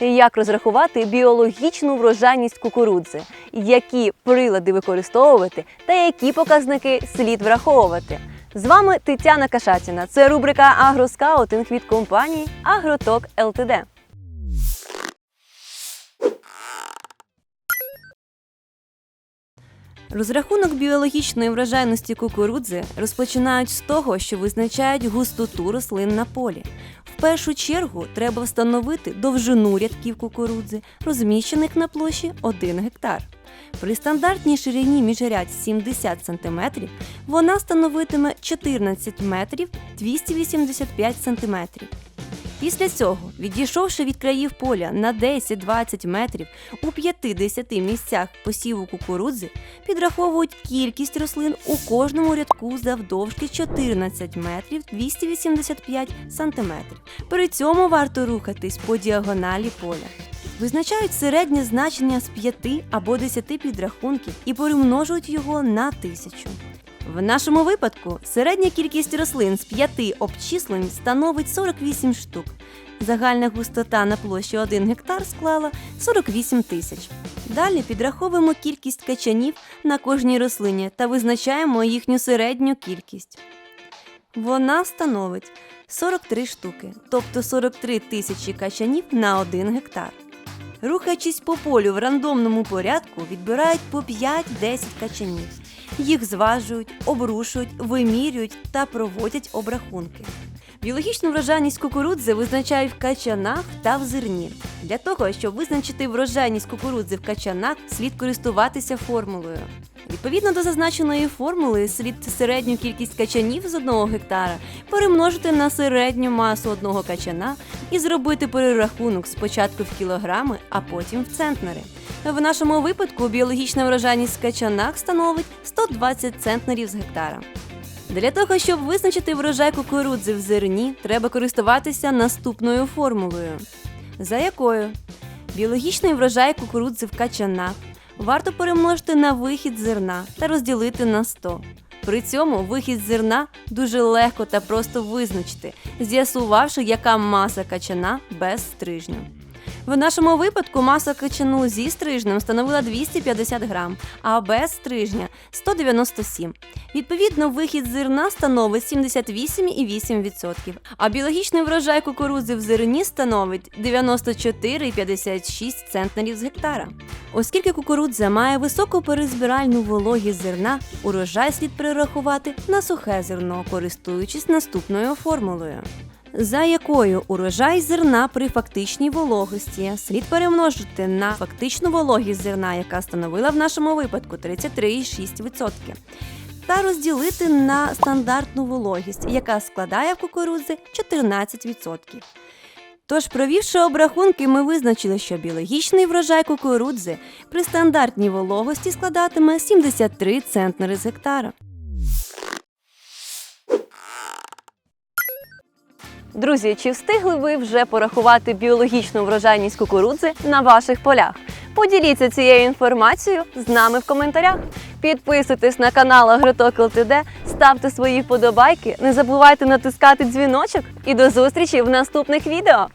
Як розрахувати біологічну врожайність кукурудзи, які прилади використовувати та які показники слід враховувати. З вами Тетяна Кашатіна. Це рубрика Агроскаутинг від компанії Агроток ЛТД. Розрахунок біологічної врожайності кукурудзи розпочинають з того, що визначають густоту рослин на полі. В першу чергу треба встановити довжину рядків кукурудзи, розміщених на площі 1 гектар. При стандартній ширині міжрядь 70 см вона становитиме 14 метрів 285 см. Після цього, відійшовши від країв поля на 10-20 метрів у 50 місцях посіву кукурудзи, підраховують кількість рослин у кожному рядку завдовжки 14 метрів 285 сантиметрів. При цьому варто рухатись по діагоналі поля. Визначають середнє значення з 5 або 10 підрахунків і перемножують його на тисячу. В нашому випадку середня кількість рослин з 5 обчислень становить 48 штук. Загальна густота на площі 1 гектар склала 48 тисяч. Далі підраховуємо кількість качанів на кожній рослині та визначаємо їхню середню кількість. Вона становить 43 штуки, тобто 43 тисячі качанів на 1 гектар. Рухаючись по полю в рандомному порядку, відбирають по 5-10 качанів. Їх зважують, обрушують, вимірюють та проводять обрахунки. Біологічну врожайність кукурудзи визначають в качанах та в зерні. Для того, щоб визначити врожайність кукурудзи в качанах, слід користуватися формулою. Відповідно до зазначеної формули, слід середню кількість качанів з одного гектара перемножити на середню масу одного качана і зробити перерахунок спочатку в кілограми, а потім в центнери. В нашому випадку біологічна врожайність качанах становить 120 центнерів з гектара. Для того, щоб визначити врожай кукурудзи в зерні, треба користуватися наступною формулою, за якою біологічний врожай кукурудзи в качанах варто перемножити на вихід зерна та розділити на 100. При цьому вихід зерна дуже легко та просто визначити, з'ясувавши, яка маса качана без стрижню. В нашому випадку маса качану зі стрижнем становила 250 грам, а без стрижня 197. Відповідно, вихід зерна становить 78,8%, а біологічний врожай кукурудзи в зерні становить 94,56 центнерів з гектара. Оскільки кукурудза має високу перезбиральну вологість зерна, урожай слід перерахувати на сухе зерно, користуючись наступною формулою за якою урожай зерна при фактичній вологості слід перемножити на фактичну вологість зерна, яка становила в нашому випадку 33,6%, та розділити на стандартну вологість, яка складає в кукурудзі 14%. Тож, провівши обрахунки, ми визначили, що біологічний врожай кукурудзи при стандартній вологості складатиме 73 центнери з гектара. Друзі, чи встигли ви вже порахувати біологічну врожайність кукурудзи на ваших полях? Поділіться цією інформацією з нами в коментарях. Підписуйтесь на канал Агроток ЛТД, ставте свої вподобайки, не забувайте натискати дзвіночок і до зустрічі в наступних відео.